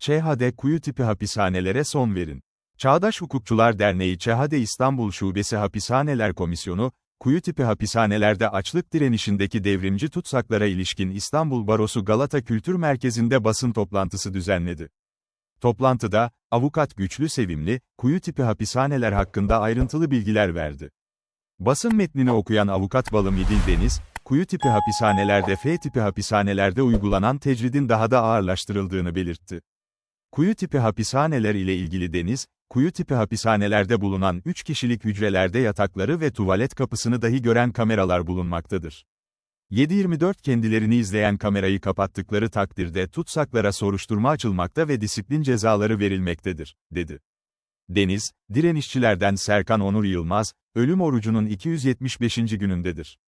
ÇHD kuyu tipi hapishanelere son verin. Çağdaş Hukukçular Derneği ÇHD İstanbul Şubesi Hapishaneler Komisyonu, kuyu tipi hapishanelerde açlık direnişindeki devrimci tutsaklara ilişkin İstanbul Barosu Galata Kültür Merkezi'nde basın toplantısı düzenledi. Toplantıda, avukat Güçlü Sevimli, kuyu tipi hapishaneler hakkında ayrıntılı bilgiler verdi. Basın metnini okuyan avukat Balım İdil Deniz, kuyu tipi hapishanelerde F tipi hapishanelerde uygulanan tecridin daha da ağırlaştırıldığını belirtti. Kuyu tipi hapishaneler ile ilgili Deniz, kuyu tipi hapishanelerde bulunan 3 kişilik hücrelerde yatakları ve tuvalet kapısını dahi gören kameralar bulunmaktadır. 7-24 kendilerini izleyen kamerayı kapattıkları takdirde tutsaklara soruşturma açılmakta ve disiplin cezaları verilmektedir, dedi. Deniz, direnişçilerden Serkan Onur Yılmaz, ölüm orucunun 275. günündedir.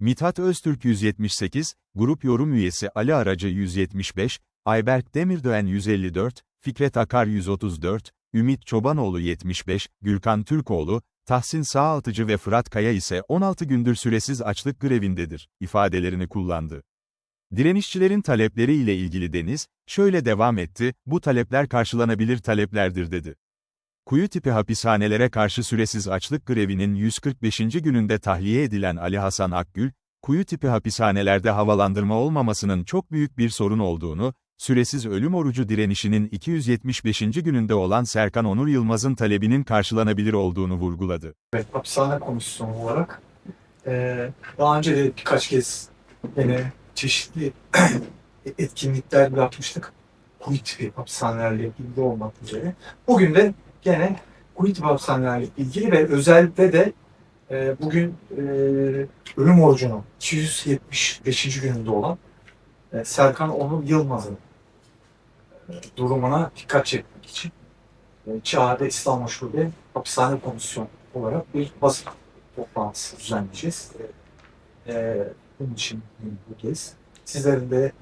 Mithat Öztürk 178, grup yorum üyesi Ali Aracı 175, Ayberk Demirdoğan 154, Fikret Akar 134, Ümit Çobanoğlu 75, Gülkan Türkoğlu, Tahsin Sağaltıcı ve Fırat Kaya ise 16 gündür süresiz açlık grevindedir, ifadelerini kullandı. Direnişçilerin talepleri ile ilgili Deniz, şöyle devam etti, bu talepler karşılanabilir taleplerdir dedi. Kuyu tipi hapishanelere karşı süresiz açlık grevinin 145. gününde tahliye edilen Ali Hasan Akgül, kuyu tipi hapishanelerde havalandırma olmamasının çok büyük bir sorun olduğunu, süresiz ölüm orucu direnişinin 275. gününde olan Serkan Onur Yılmaz'ın talebinin karşılanabilir olduğunu vurguladı. Evet, hapishane komisyonu olarak eee, daha önce de birkaç kez yine çeşitli etkinlikler yapmıştık. Kuyu tipi hapishanelerle ilgili olmak üzere. Bugün de gene kuyu tipi hapishanelerle ilgili ve özellikle de eee, bugün eee, ölüm orucunun 275. gününde olan Serkan Onur Yılmaz'ın durumuna dikkat çekmek için e, Çağrı İstanbul Şube Hapishane Komisyonu olarak bir basın toplantısı düzenleyeceğiz. E, e, bunun için bu kez sizlerin de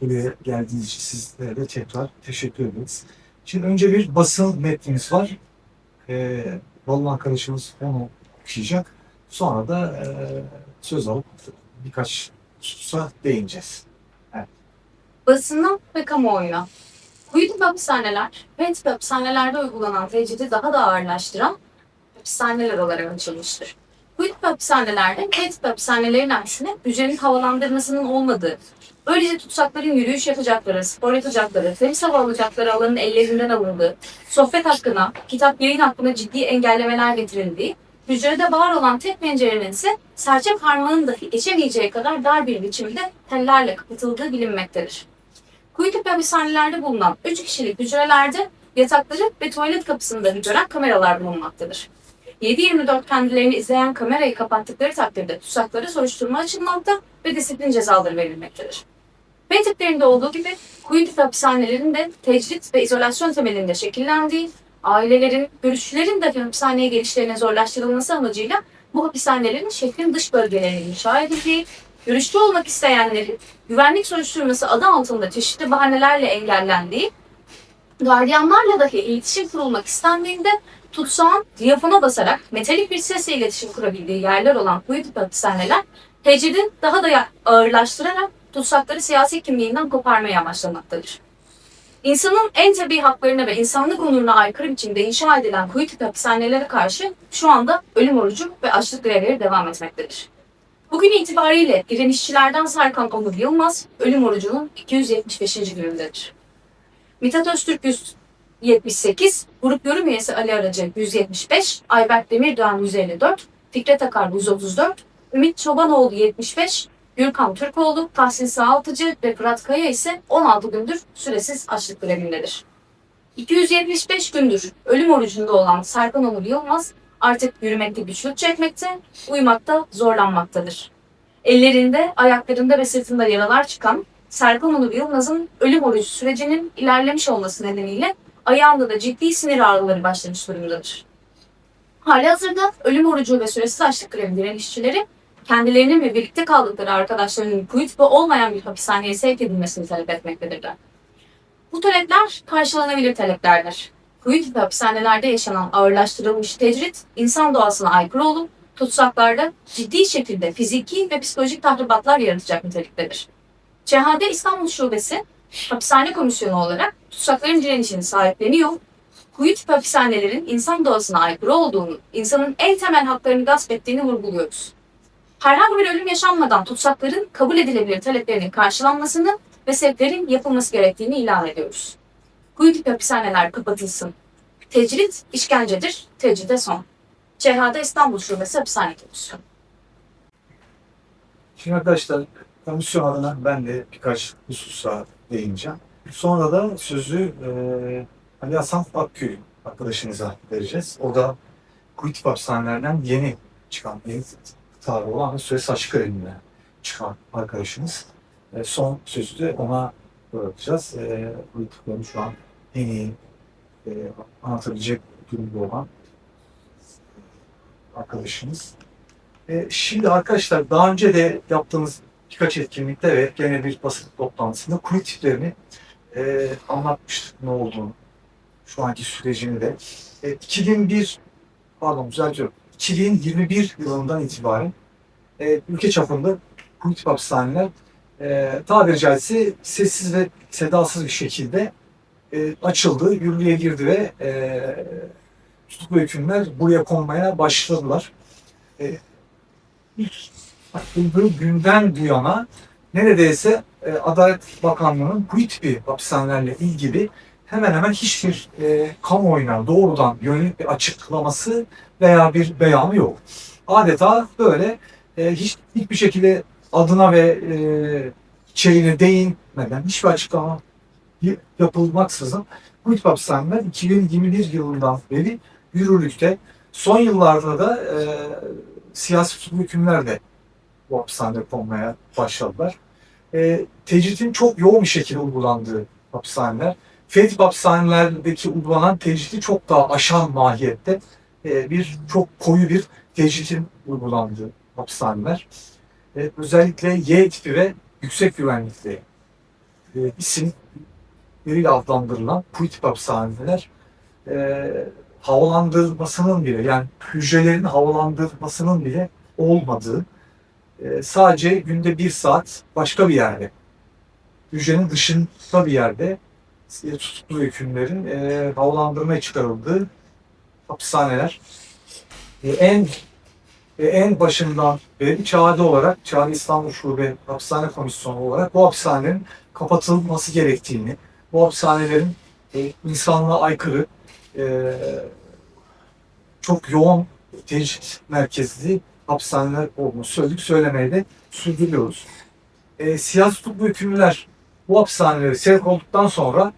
buraya geldiğiniz için sizlere de tekrar teşekkür ederiz. Şimdi önce bir basın metnimiz var. E, Balın arkadaşımız onu okuyacak. Sonra da e, söz alıp birkaç hususa değineceğiz. Basına ve kamuoyuna. Kuyu tipi hapishaneler, ve hapishanelerde uygulanan tecridi daha da ağırlaştıran hapishaneler olarak açılmıştır. Kuyu tipi hapishanelerde, ve tipi hapishanelerin aksine hücrenin havalandırmasının olmadığı, böylece tutsakların yürüyüş yapacakları, spor yapacakları, temiz hava alacakları alanın ellerinden alındığı, sohbet hakkına, kitap yayın hakkına ciddi engellemeler getirildiği, hücrede var olan tek pencerenin ise serçe parmağının dahi geçemeyeceği kadar dar bir biçimde tellerle kapatıldığı bilinmektedir. Kuyu tipi hapishanelerde bulunan 3 kişilik hücrelerde yatakları ve tuvalet kapısında gören kameralar bulunmaktadır. 7-24 kendilerini izleyen kamerayı kapattıkları takdirde tutsaklara soruşturma açılmakta ve disiplin cezaları verilmektedir. B tiplerinde olduğu gibi kuyu tipi hapishanelerin de tecrit ve izolasyon temelinde şekillendiği, ailelerin, görüşçülerin de hapishaneye gelişlerine zorlaştırılması amacıyla bu hapishanelerin şehrin dış bölgelerine inşa edildiği, görüşçü olmak isteyenlerin güvenlik soruşturması adı altında çeşitli bahanelerle engellendiği, gardiyanlarla dahi iletişim kurulmak istendiğinde tutsağın diyafona basarak metalik bir sesle iletişim kurabildiği yerler olan kuyu tipi hapishaneler tecridin daha da ağırlaştırarak tutsakları siyasi kimliğinden koparmaya amaçlamaktadır. İnsanın en tabii haklarına ve insanlık onuruna aykırı biçimde inşa edilen kuyu tipi hapishanelere karşı şu anda ölüm orucu ve açlık grevleri devam etmektedir. Bugün itibariyle direnişçilerden Serkan Onur Yılmaz, ölüm orucunun 275. günündedir. Mithat Öztürk 178, Grup Yorum Üyesi Ali Aracı 175, Ayberk Demirdoğan 154, Fikret Akar 134, Ümit Çobanoğlu 75, Gürkan Türkoğlu, Tahsin Sağaltıcı ve Fırat Kaya ise 16 gündür süresiz açlık grevindedir. 275 gündür ölüm orucunda olan Serkan Onur Yılmaz artık yürümekte güçlük çekmekte, uyumakta zorlanmaktadır. Ellerinde, ayaklarında ve sırtında yaralar çıkan Serkan Onur Yılmaz'ın ölüm orucu sürecinin ilerlemiş olması nedeniyle ayağında da ciddi sinir ağrıları başlamış durumdadır. Halihazırda ölüm orucu ve süresiz açlık grevi direnişçileri kendilerinin ve birlikte kaldıkları arkadaşlarının kuyu tipi olmayan bir hapishaneye sevk edilmesini talep etmektedirler. Bu talepler karşılanabilir taleplerdir. Kuyu hapishanelerde yaşanan ağırlaştırılmış tecrit, insan doğasına aykırı olup, tutsaklarda ciddi şekilde fiziki ve psikolojik tahribatlar yaratacak niteliktedir. CHD İstanbul Şubesi, hapishane komisyonu olarak tutsakların direnişini sahipleniyor. Kuyu tipi hapishanelerin insan doğasına aykırı olduğunu, insanın en temel haklarını gasp ettiğini vurguluyoruz. Herhangi bir ölüm yaşanmadan tutsakların kabul edilebilir taleplerinin karşılanmasını ve sevklerin yapılması gerektiğini ilan ediyoruz. Kuyu tipi hapishaneler kapatılsın. Tecrit işkencedir, tecride son. CHD İstanbul Şubesi Hapishane Komisyonu. Şimdi arkadaşlar komisyon adına ben de birkaç hususa değineceğim. Sonra da sözü e, Ali Hasan Akgül arkadaşınıza vereceğiz. O da Kuyut hapishanelerden yeni çıkan, yeni tabi olan ve süresi açık öğrenimle çıkan arkadaşımız. E, son sözü de ona bırakacağız. E, Kuyut şu an en iyi e, anlatabilecek durumda olan arkadaşımız. E, şimdi arkadaşlar daha önce de yaptığımız birkaç etkinlikte ve gene bir basın toplantısında kuyu tiplerini e, anlatmıştık ne olduğunu. Şu anki sürecini de. E, 2001 pardon düzeltiyorum. 2021 yılından itibaren e, ülke çapında kuyu tip hapishaneler e, tabiri caizse sessiz ve sedasız bir şekilde e, açıldı, yürürlüğe girdi ve e, tutuklu hükümler buraya konmaya başladılar. E, ilk günden bu yana neredeyse e, Adalet Bakanlığı'nın bu tipi hapishanelerle ilgili hemen hemen hiçbir e, kamuoyuna doğrudan yönelik bir açıklaması veya bir beyanı yok. Adeta böyle e, hiç hiçbir şekilde adına ve e, içeriğine değinmeden hiçbir açıklama yapılmaksızın bu tip hapishaneler 2021 yılından beri yürürlükte. Son yıllarda da e, siyasi tutuklu hükümler de bu hapishanede konmaya başladılar. E, tecritin çok yoğun bir şekilde uygulandığı hapishaneler. Fetih hapishanelerdeki uygulanan tecriti çok daha aşan mahiyette e, bir çok koyu bir tecritin uygulandığı hapishaneler. E, özellikle Y tipi ve yüksek güvenlikli e, isimleriyle adlandırılan bu tip hapishaneler e, havalandırmasının bile yani hücrelerin havalandırmasının bile olmadığı e, sadece günde bir saat başka bir yerde hücrenin dışında bir yerde e, tutuklu hükümlerin e, havalandırmaya çıkarıldığı hapishaneler. E, en e, en başından beri Çağrı olarak, Çağrı İstanbul Şube Hapishane Komisyonu olarak bu hapishanelerin kapatılması gerektiğini, bu hapishanelerin e, insanlığa aykırı, e, çok yoğun tecrit merkezli hapishaneler olduğunu söyledik, söylemeye de sürdürüyoruz. E, siyasi tutuklu hükümlüler bu hapishaneleri sevk olduktan sonra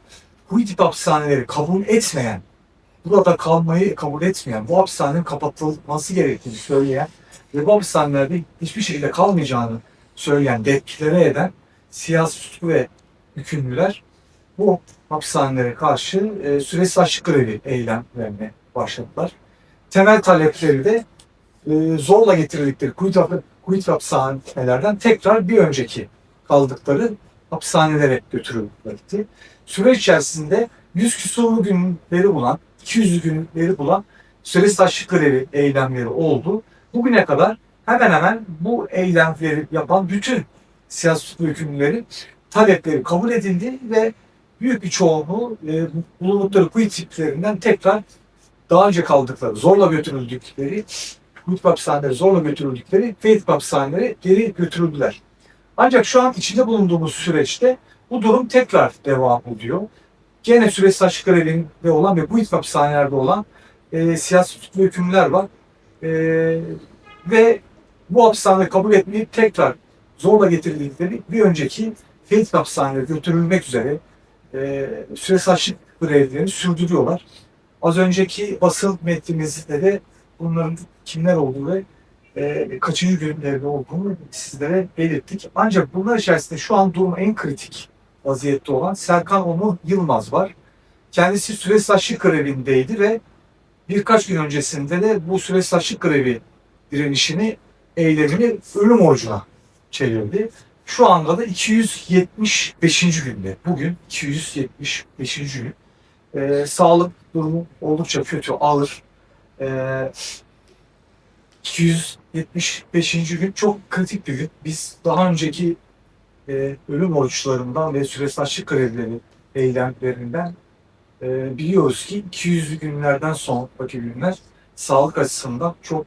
bu tip hapishaneleri kabul etmeyen, burada kalmayı kabul etmeyen, bu hapishanenin kapatılması gerektiğini söyleyen ve bu hapishanelerde hiçbir şekilde kalmayacağını söyleyen, deklare eden siyasi tutuklu ve hükümlüler bu hapishanelere karşı e, süresiz açlık grevi eylemlerine başladılar. Temel talepleri de e, zorla getirildikleri kuyut, hapishanelerden tekrar bir önceki kaldıkları hapishanelere götürüldü. Süreç içerisinde 100 küsurlu günleri bulan, 200 günleri bulan süresiz açlık grevi eylemleri oldu. Bugüne kadar hemen hemen bu eylemleri yapan bütün tutuklu hükümlülerin talepleri kabul edildi ve büyük bir çoğunluğu e, bulundukları kuyu tiplerinden tekrar daha önce kaldıkları, zorla götürüldükleri, kuyu hapishaneleri zorla götürüldükleri Feyit hapishaneleri geri götürüldüler. Ancak şu an içinde bulunduğumuz süreçte bu durum tekrar devam ediyor. Gene süresi açık grevinde olan ve bu ilk hapishanelerde olan e, siyasi tutuklu hükümler var. E, ve bu hapishaneleri kabul etmeyip tekrar zorla getirildikleri bir önceki Feyit hapishaneleri götürülmek üzere e, süresi açık grevlerini sürdürüyorlar. Az önceki basın metnimizde de bunların kimler olduğu ve e, kaçıncı günlerde olduğunu sizlere belirttik. Ancak bunlar içerisinde şu an durum en kritik vaziyette olan Serkan Onur Yılmaz var. Kendisi süresiz açlık grevindeydi ve birkaç gün öncesinde de bu süresiz açlık grevi direnişini, eylemini ölüm orucuna çevirdi. Şu anda da 275. günde. Bugün 275. gün. Ee, sağlık durumu oldukça kötü, ağır. Ee, 275. gün çok kritik bir gün. Biz daha önceki e, ölüm oruçlarından ve süresi açık grevleri eylemlerinden e, biliyoruz ki 200 günlerden sonraki günler sağlık açısından çok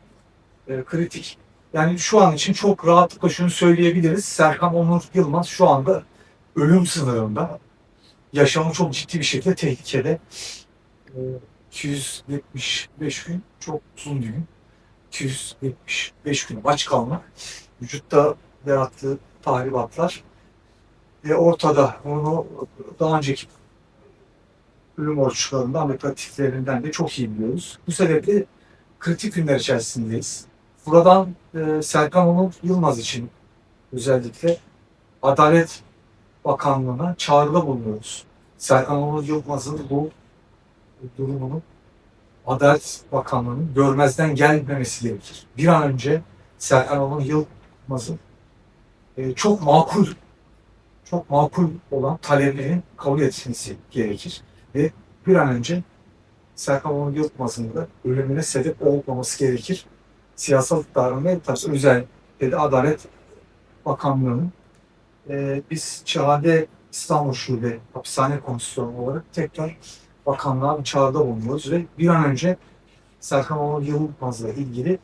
e, kritik. Yani şu an için çok rahatlıkla şunu söyleyebiliriz. Serkan Onur Yılmaz şu anda ölüm sınırında. Yaşamı çok ciddi bir şekilde tehlikede. E, 275 gün çok uzun bir gün. 275 gün aç kalmak. Vücutta yarattığı tahribatlar ve ortada onu daha önceki ölüm oruçlarından ve pratiklerinden de çok iyi biliyoruz. Bu sebeple kritik günler içerisindeyiz. Buradan e, Serkan Onur Yılmaz için özellikle Adalet Bakanlığı'na çağrıda bulunuyoruz. Serkan Onur Yılmaz'ın bu durumunu Adalet Bakanlığı'nın görmezden gelmemesi gerekir. Bir an önce Serkan Onur Yılmaz'ın e, çok makul çok makul olan taleplerin kabul edilmesi gerekir. Ve bir an önce Serkan Onur Yılmaz'ın da ölümüne sebep olmaması gerekir. Siyasal iktidarın ve tabii özellikle de Adalet Bakanlığı'nın e, biz Çağade İstanbul Şube Hapishane Komisyonu olarak tekrar bakanlığa bir çağrıda bulunuyoruz ve bir an önce Serkan Onur Yılmaz'la ilgili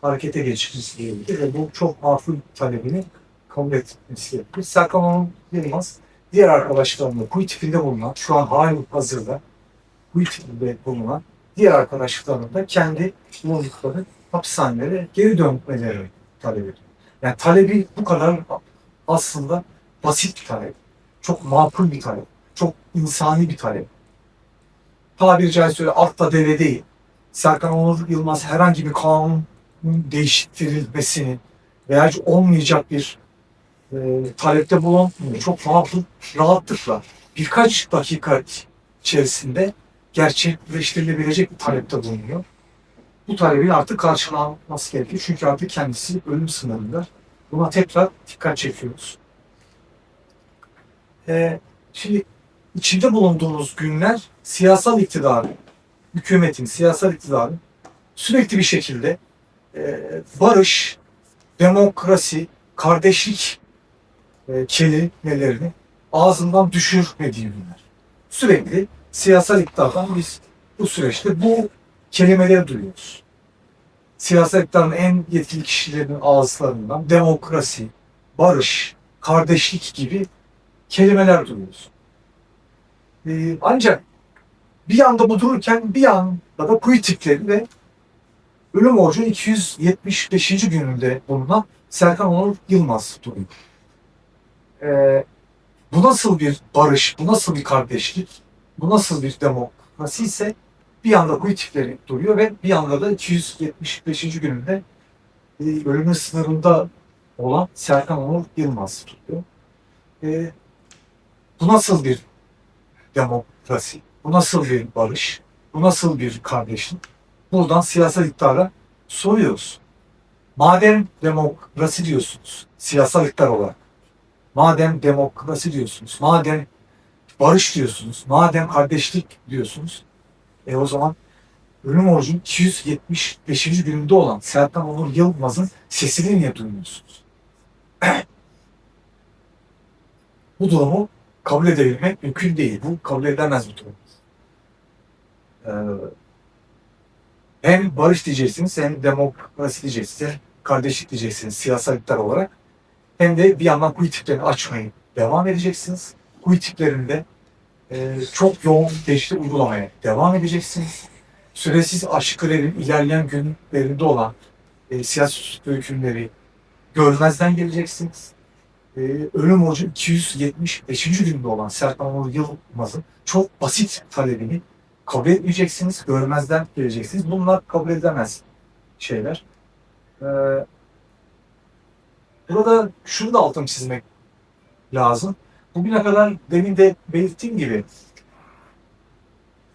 harekete geçmesi gerekir ve bu çok makul talebini kabul etmesi gerekir. Serkan Onur Yılmaz diğer arkadaşlarımla kuyu tipinde bulunan, şu an hali hazırda kuyu tipinde bulunan diğer arkadaşlarımla da kendi bulundukları hapishanelere geri dönmeleri talep ediyor. Yani talebi bu kadar aslında basit bir talep. Çok makul bir talep. Çok insani bir talep. Tabiri caizse öyle altta deve değil. Serkan Onur Yılmaz herhangi bir kanun değiştirilmesini veya olmayacak bir e, talepte bulunmuyor. Çok makul, rahatlıkla birkaç dakika içerisinde gerçekleştirilebilecek bir talepte bulunuyor. Bu talebin artık karşılanması gerekiyor. Çünkü artık kendisi ölüm sınırında. Buna tekrar dikkat çekiyoruz. Ee, şimdi içinde bulunduğumuz günler siyasal iktidarın, hükümetin, siyasal iktidarın sürekli bir şekilde e, barış, demokrasi, kardeşlik e, kelimelerini ağzından düşürmediği günler. Sürekli siyasal iktidardan biz bu süreçte bu kelimeleri duyuyoruz. Siyasal iktidarın en yetkili kişilerinin ağızlarından demokrasi, barış, kardeşlik gibi kelimeler duyuyoruz. Ee, ancak bir yanda bu dururken bir yanda da kuyu tipleri ve ölüm orucu 275. gününde bulunan Serkan Onur Yılmaz duruyor. Ee, bu nasıl bir barış, bu nasıl bir kardeşlik, bu nasıl bir demokrasi ise bir yanda kuyu tipleri duruyor ve bir yanda da 275. gününde e, ölümün sınırında olan Serkan Onur Yılmaz tutuyor. E, bu nasıl bir demokrasi? Bu nasıl bir barış? Bu nasıl bir kardeşlik? Buradan siyasal iktidara soruyoruz. Madem demokrasi diyorsunuz, siyasal iktidar olarak, madem demokrasi diyorsunuz, madem barış diyorsunuz, madem kardeşlik diyorsunuz, e o zaman ölüm orucunun 275. gününde olan Serkan Onur Yılmaz'ın sesini niye duymuyorsunuz? bu durumu kabul edebilmek mümkün değil. Bu kabul edilemez bir durum. Ee, hem barış diyeceksiniz hem demokrasi diyeceksiniz, kardeşlik diyeceksiniz siyasal olarak. Hem de bir yandan kuyu tiplerini açmayı devam edeceksiniz. Kuyu tiplerinde e, çok yoğun teşhis uygulamaya devam edeceksiniz. Süresiz aşk grevin ilerleyen günlerinde olan e, siyasi hükümleri görmezden geleceksiniz. E, ölüm orucu 275. günde olan Serkan Onur Yılmaz'ın çok basit talebini kabul etmeyeceksiniz, görmezden geleceksiniz. Bunlar kabul edilemez şeyler. Ee, burada şunu da altını çizmek lazım. Bugüne kadar demin de belirttiğim gibi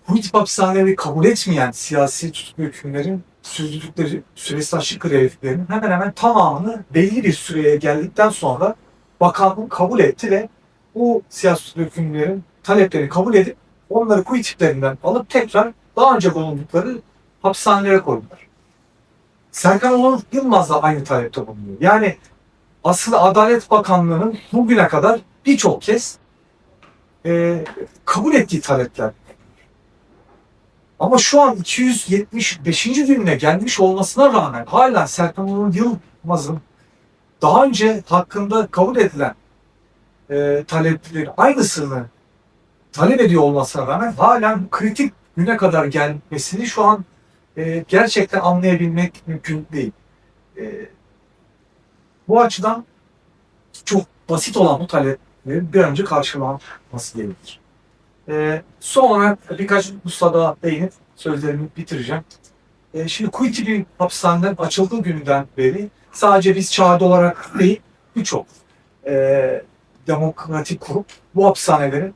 bu tip hapishaneleri kabul etmeyen siyasi tutuklu hükümlerin sürdürdükleri süresi aşık grevlerinin hemen hemen tamamını belli bir süreye geldikten sonra bakanlık kabul etti ve bu siyasi tutuklu hükümlerin taleplerini kabul edip onları kuyu tiplerinden alıp tekrar daha önce bulundukları hapishanelere koydular. Serkan Onur Yılmaz da aynı talepte bulunuyor. Yani aslında Adalet Bakanlığı'nın bugüne kadar birçok kez e, kabul ettiği talepler. Ama şu an 275. gününe gelmiş olmasına rağmen hala Serkan Onur Yılmaz'ın daha önce hakkında kabul edilen e, taleplerin aynısını talep ediyor olmasına rağmen halen kritik güne kadar gelmesini şu an e, gerçekten anlayabilmek mümkün değil. E, bu açıdan çok basit olan bu taleplerin bir önce karşılanması gerekir. E, son olarak birkaç hususa daha değinip sözlerimi bitireceğim. E, şimdi Kuytili hapishaneden açıldığı günden beri sadece biz çağrı olarak değil birçok e, demokratik kurum bu hapishanelerin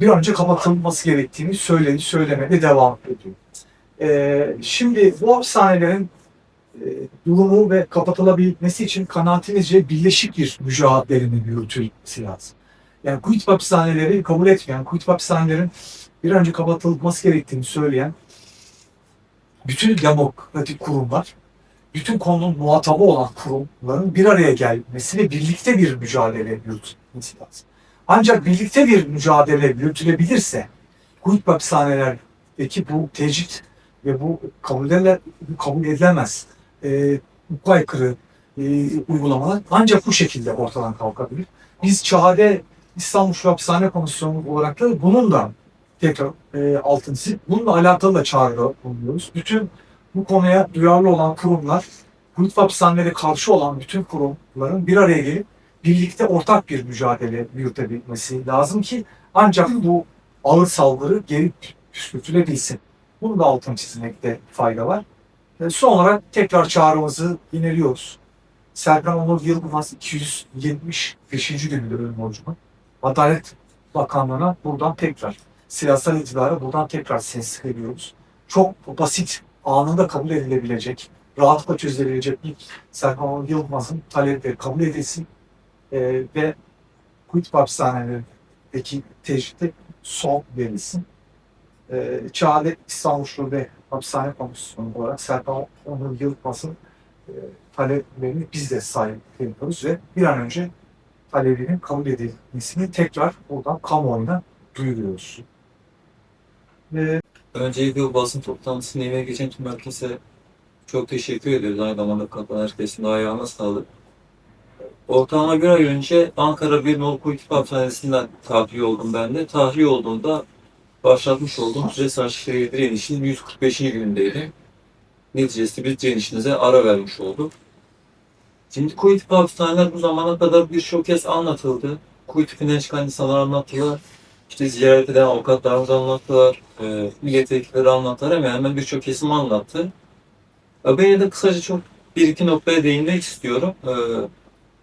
bir önce kapatılması gerektiğini söyledi, söylemede devam ediyor. E, şimdi bu hapishanelerin durumu ve kapatılabilmesi için kanaatimizce birleşik bir mücadelenin yürütülmesi lazım. Yani kuyut hapishaneleri kabul etmeyen, kuyut hapishanelerin bir önce kapatılması gerektiğini söyleyen bütün demokratik kurumlar, bütün konunun muhatabı olan kurumların bir araya gelmesi ve birlikte bir mücadele yürütülmesi lazım. Ancak birlikte bir mücadele yürütülebilirse kuyut hapishanelerdeki bu tecrit ve bu kabul edilemez e, hukuka aykırı e, uygulamalar ancak bu şekilde ortadan kalkabilir. Biz Çağade İstanbul Şube Hapishane Komisyonu olarak da bunun da tekrar e, altını bununla alakalı da çağrıda bulunuyoruz. Bütün bu konuya duyarlı olan kurumlar, kuyut hapishanelere karşı olan bütün kurumların bir araya gelip birlikte ortak bir mücadele yürütebilmesi lazım ki ancak bu ağır saldırı geri püskürtülebilsin. Bunu da altını çizmekte fayda var. E, son olarak tekrar çağrımızı ineriyoruz. Serkan Onur Yılmaz 275. gününde ölüm orucunun. Adalet Bakanlığı'na buradan tekrar, siyasal iktidara buradan tekrar ses veriyoruz. Çok basit, anında kabul edilebilecek, rahatlıkla çözülebilecek bir Serkan Onur Yılmaz'ın talepleri kabul edilsin e, ve kuyut hapishanelerindeki tecritte son verilsin. E, Çağlı İstanbul Şube Hapishane Komisyonu olarak Serkan Onur Yılmaz'ın e, taleplerini biz de sahipleniyoruz ve bir an önce talebinin kabul edilmesini tekrar buradan kamuoyuna duyuruyoruz. Ve Öncelikle bu basın toplantısını yemeğe geçen tüm herkese çok teşekkür ediyoruz. Aynı zamanda katılan herkesin de ayağına sağlık. Ortalama bir ay önce Ankara Bir Nol Kuytu Hapishanesi'nden tahliye oldum ben de. Tahliye olduğumda başlatmış olduğum süre sarşı direnişinin 145. günündeydi. Neticesi biz direnişinize ara vermiş olduk. Şimdi Kuytu hapishaneler bu zamana kadar birçok kez anlatıldı. Filan çıkan insanlar anlattılar. İşte ziyaret eden avukatlarımız anlattılar, e, milletvekilleri anlattılar hemen hemen birçok kesim anlattı. E, ben yine de kısaca çok bir iki noktaya değinmek istiyorum. E,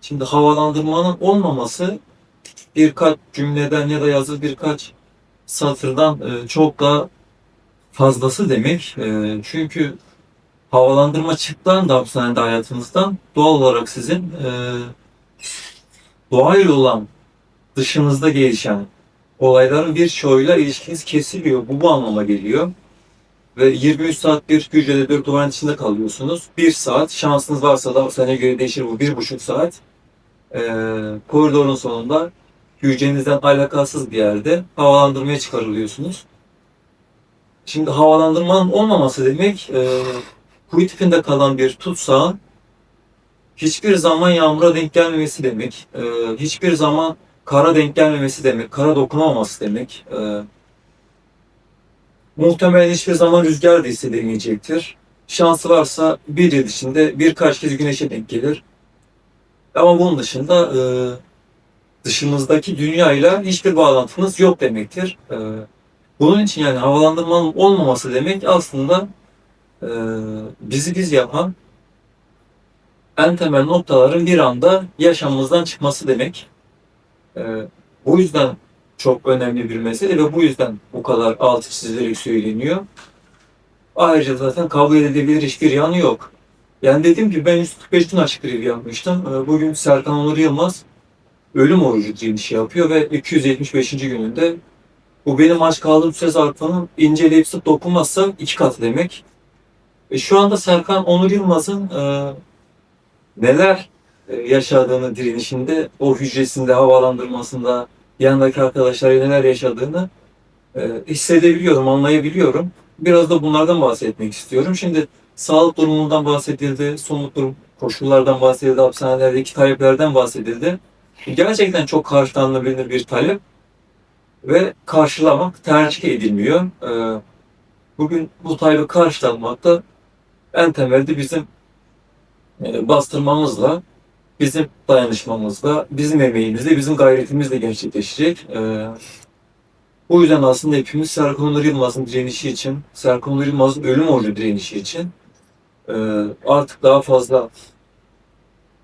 şimdi havalandırmanın olmaması birkaç cümleden ya da yazılı birkaç satırdan e, çok daha fazlası demek. E, çünkü havalandırma çıktığı anda hapishanede hayatınızdan doğal olarak sizin e, doğayla olan dışınızda gelişen olayların birçoğuyla ilişkiniz kesiliyor. Bu bu anlama geliyor. Ve 23 saat bir hücrede bir duvarın içinde kalıyorsunuz. Bir saat, şansınız varsa da seneye göre değişir bu bir buçuk saat. Ee, koridorun sonunda hücrenizden alakasız bir yerde havalandırmaya çıkarılıyorsunuz. Şimdi havalandırmanın olmaması demek e, kuyu tipinde kalan bir tutsağın hiçbir zaman yağmura denk gelmemesi demek. E, hiçbir zaman kara denk gelmemesi demek, kara dokunamaması demek. Ee, muhtemelen hiçbir zaman rüzgar da hissedilmeyecektir. Şansı varsa bir yıl içinde birkaç kez güneşe denk gelir. Ama bunun dışında e, dışımızdaki dünyayla hiçbir bağlantımız yok demektir. E, bunun için yani havalandırmanın olmaması demek aslında e, bizi biz yapan en temel noktaların bir anda yaşamımızdan çıkması demek. Ee, bu yüzden çok önemli bir mesele ve bu yüzden bu kadar altı çizilerek söyleniyor. Ayrıca zaten kabul edilebilir hiçbir yanı yok. Yani dedim ki ben 145 gün açık grev yapmıştım. Ee, Bugün Serkan Onur Yılmaz ölüm orucu direnişi yapıyor ve 275. gününde bu benim aç kaldığım süre zarfının inceleyip sık dokunmazsa iki katı demek. E şu anda Serkan Onur Yılmaz'ın e, neler e, yaşadığını direnişinde, o hücresinde, havalandırmasında, yanındaki arkadaşlarıyla neler yaşadığını e, hissedebiliyorum, anlayabiliyorum. Biraz da bunlardan bahsetmek istiyorum. Şimdi sağlık durumundan bahsedildi, somut durum koşullardan bahsedildi, hapishanelerdeki taleplerden bahsedildi. Gerçekten çok karşılanabilir bir talep ve karşılamak tercih edilmiyor. Ee, Bugün bu talebi karşılanmakta en temelde bizim e, bastırmamızla, bizim dayanışmamızla, bizim emeğimizle, bizim gayretimizle gerçekleşecek. Ee, Bu yüzden aslında hepimiz Serkan Onur Yılmaz'ın direnişi için, Serkan Onur Yılmaz'ın ölüm orucu direnişi için e, artık daha fazla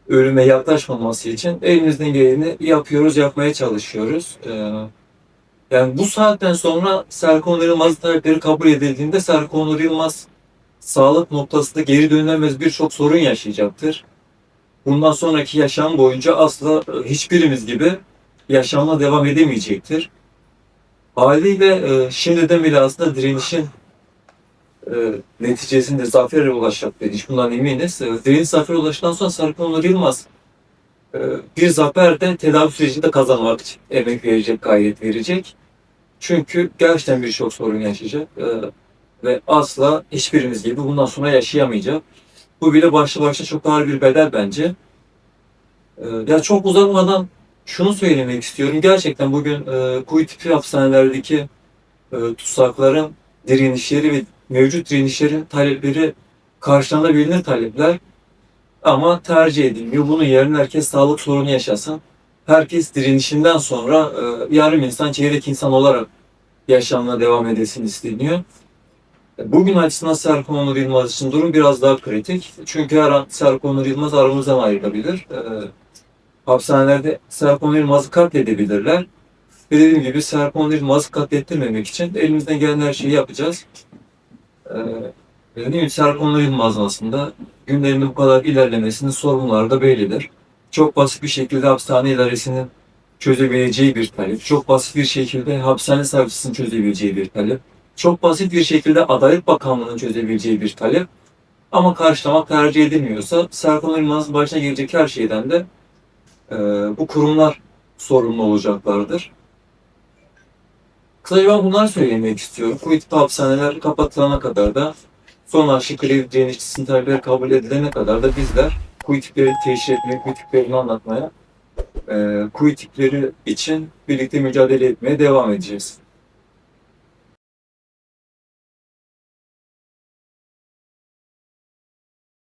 ölüme yaklaşmaması için elimizden geleni yapıyoruz, yapmaya çalışıyoruz. Ee, yani bu saatten sonra Serkan Yılmaz talepleri kabul edildiğinde Serkan Yılmaz sağlık noktasında geri dönülemez birçok sorun yaşayacaktır. Bundan sonraki yaşam boyunca asla e, hiçbirimiz gibi yaşamına devam edemeyecektir. Haliyle e, şimdiden bile aslında direnişin e, neticesinde zafere ulaşacak direniş. Bundan eminiz. E, direniş zafere ulaştıktan sonra Serkan Onur Yılmaz e, bir zafer de tedavi sürecinde kazanmak için emek verecek, gayret verecek. Çünkü gerçekten birçok sorun yaşayacak e, ve asla hiçbirimiz gibi bundan sonra yaşayamayacak. Bu bile başlı başına çok ağır bir bedel bence. E, ya çok uzatmadan şunu söylemek istiyorum. Gerçekten bugün e, kuyu tipi hapishanelerdeki e, tutsakların direnişleri ve mevcut direnişlerin talepleri karşılanabilir talepler ama tercih edilmiyor. Bunun yerine herkes sağlık sorunu yaşasın. Herkes direnişinden sonra e, yarım insan, çeyrek insan olarak yaşamına devam edilsin isteniyor. Bugün açısından Serkan Onur Yılmaz için durum biraz daha kritik. Çünkü her an Serkan Onur Yılmaz aramızdan ayrılabilir. E, hapishanelerde Serkan Onur Yılmaz'ı katledebilirler. Ve dediğim gibi Serkan Onur Yılmaz'ı katlettirmemek için elimizden gelen her şeyi yapacağız. E, gibi Serkan Yılmaz aslında günlerinde bu kadar ilerlemesinin sorunları da bellidir. Çok basit bir şekilde hapishane idaresinin çözebileceği bir talep. Çok basit bir şekilde hapishane savcısının çözebileceği bir talep. Çok basit bir şekilde Adalet Bakanlığı'nın çözebileceği bir talep. Ama karşılamak tercih edilmiyorsa Serkan Yılmaz'ın başına gelecek her şeyden de e, bu kurumlar sorumlu olacaklardır. Kısaca ben bunları söylemek istiyorum. Tip hapishaneler kapatılana kadar da son aşı grev direnişçisinin talepleri kabul edilene kadar da bizler kuyu tipleri teşhir etmek, kuyu tiplerini anlatmaya, e, kuyu tipleri için birlikte mücadele etmeye devam edeceğiz.